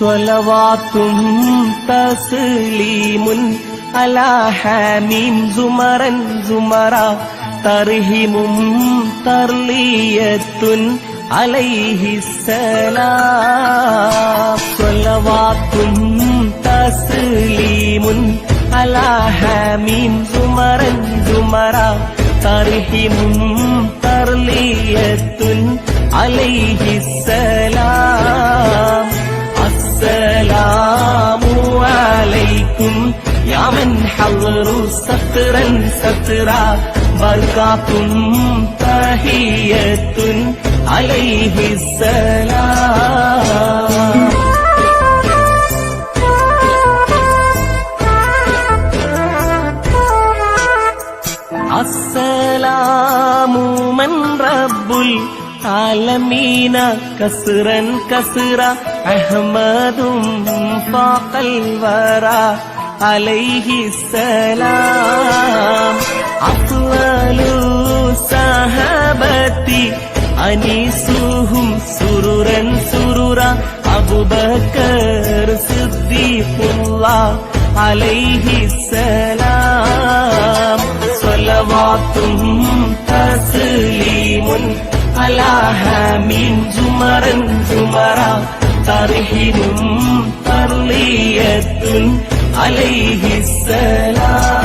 സ്വലവാത്തും തസ്ലീമുൻ അലാ ഹാമീം സുമറൻ സുമറ തർഹിമും തർലിയത്തുൻ അലൈഹിസ്സലാം. സ്വലവാത്തും തസ്ലീമുൻ അലാ ഹാമീം സുമറൻ സുമറ തർഹിമും തർലിയത്തുൻ അലൈഹിസ്സലാം. من حضر سطرا سطرا بركات تحية عليه السلام. السلام من رب العالمين كسرا كسرا أحمد فاق الورى. അലൈഹിസലാം അഫ്വലു സഹബത്തി അനീസുഹും സുരുരൻ സുരുറ അബുബക്കർ സിദ്ദീഖുള്ള അലൈഹിസലാം സ്വലവാത്തും തസ്ലീമുൻ അലാഹമീൻ ജുമറൻ ജുമറ. തർഹിനും തർലിയത്തുൻ عليه السلام.